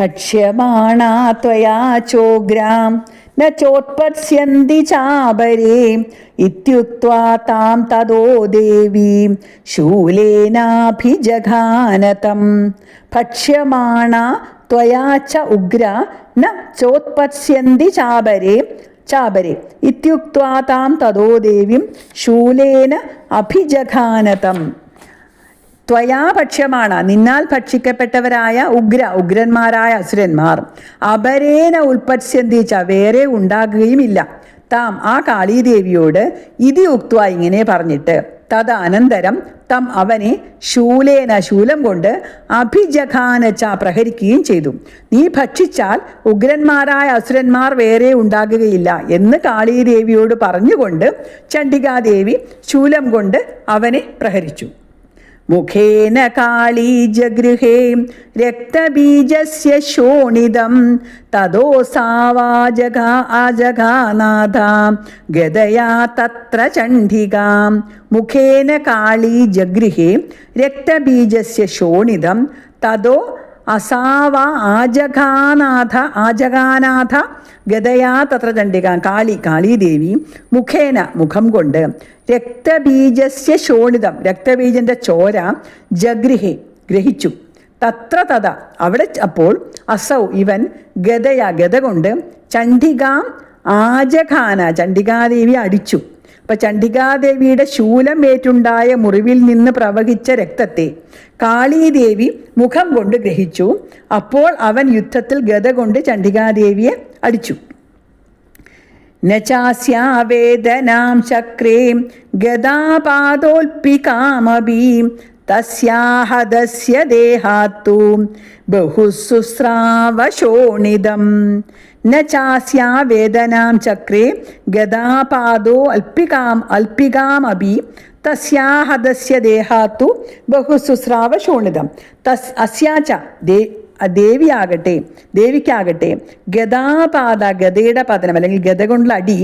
ഭക്ഷ്യമാണാ त्वया ചോഗ്രാം न चोत्पत्स्यन्ति चाबरे इत्युक्त्वा तां तदो देवीं शूलेनाभिजघानतं भक्ष्यमाणा त्वया च उग्रा न चोत्पत्स्यन्ति चाबरे चाबरे इत्युक्त्वा तां तदो देवीं शूलेन अभिजघानतम् ത്വയാ ഭക്ഷ്യമാണ് നിന്നാൽ ഭക്ഷിക്കപ്പെട്ടവരായ ഉഗ്ര ഉഗ്രന്മാരായ അസുരന്മാർ. അപരേന ഉൽപ്പത്സ്യന്തിച്ച വേറെ ഉണ്ടാകുകയുമില്ല. താം ആ കാളീദേവിയോട് ഇതി ഉക്ത ഇങ്ങനെ പറഞ്ഞിട്ട് തദനന്തരം തം അവനെ ശൂലേന ശൂലം കൊണ്ട് അഭിജഖാനച്ച പ്രഹരിക്കുകയും ചെയ്തു. നീ ഭക്ഷിച്ചാൽ ഉഗ്രന്മാരായ അസുരന്മാർ വേറെ ഉണ്ടാകുകയില്ല എന്ന് കാളീദേവിയോട് പറഞ്ഞുകൊണ്ട് ചണ്ഡികാദേവി ശൂലം കൊണ്ട് അവനെ പ്രഹരിച്ചു. മുഖേന കാളീജഗൃഹേ രക്തബീജസ്യ ശോണിതം തതോ സാവാജകാ ആജഗാനാഥ ഗതയാ തത്ര ചണ്ഡികാം. മുഖേന കാളീജഗൃഹേ രക്തബീജസ്യ ശോണിതം തതോ അസാവ ആജഘാനാഥ ആജഗാനാഥ ഗതയാ തത്ര ചണ്ഡിക കാളി കാളീദേവി മുഖേന മുഖം കൊണ്ട് രക്തബീജസ്യ ശോണിതം രക്തബീജന്റെ ചോര ജഗ്രിഹെ ഗ്രഹിച്ചു. തത്ര തഥ. അവിടെ അപ്പോൾ അസൗ ഇവൻ ഗതയ ഗത കൊണ്ട് ചണ്ഡികാം ആജഖാന ചണ്ഡികാദേവി അടിച്ചു. അപ്പൊ ചണ്ഡികാദേവിയുടെ ശൂലം ഏറ്റുണ്ടായ മുറിവിൽ നിന്ന് പ്രവഹിച്ച രക്തത്തെ കാളീദേവി മുഖം കൊണ്ട് ഗ്രഹിച്ചു. അപ്പോൾ അവൻ യുദ്ധത്തിൽ ഗത കൊണ്ട് ചണ്ഡികാദേവിയെ അടിച്ചു. നചാസ്യാവേദനാം ചക്രേ ഗതാപാദോൽപികാമപി തസ്യാഹദസ്യ ദേഹാത്തു ബഹുസുസ്രാവശോണിതം ന ചാസ്യാവേദനാം ചക്രേ ഗതാപാദോ അൽപ്പികാം അൽപ്പികാമപി തസ്യാഹദസ്യ ദേഹാത്തു ബഹുസുസ്രാവശോണിതം തസ് അസ്യാച ദേ ദേവിയാകട്ടെ ദേവിക്കാകട്ടെ ഗതാപാത ഗതയുടെ പതനം അല്ലെങ്കിൽ ഗത കൊണ്ടുള്ള അടി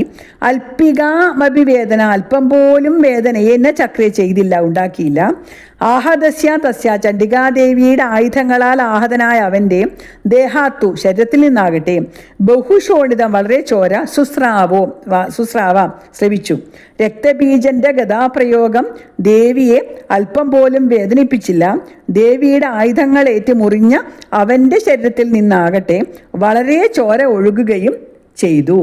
അല്പികാമഭിവേദന അല്പം പോലും വേദനയെ എന്നെ ചക്രയെ ചെയ്തില്ല ഉണ്ടാക്കിയില്ല. ആഹദസ്യ തസ്യ ചണ്ഡികാദേവിയുടെ ആയുധങ്ങളാൽ ആഹതനായ അവന്റെ ദേഹാത്തു ശരീരത്തിൽ നിന്നാകട്ടെ. ബഹുശോണിതം വളരെ ചോര സുസ്രാവോ സുസ്രാവ ശ്രവിച്ചു. രക്തബീജന്റെ ഗതാപ്രയോഗം ദേവിയെ അല്പം പോലും വേദനിപ്പിച്ചില്ല. ദേവിയുടെ ആയുധങ്ങൾ മുറിഞ്ഞ അവന്റെ ശരീരത്തിൽ നിന്നാകട്ടെ വളരെ ചോര ഒഴുകുകയും ചെയ്തു.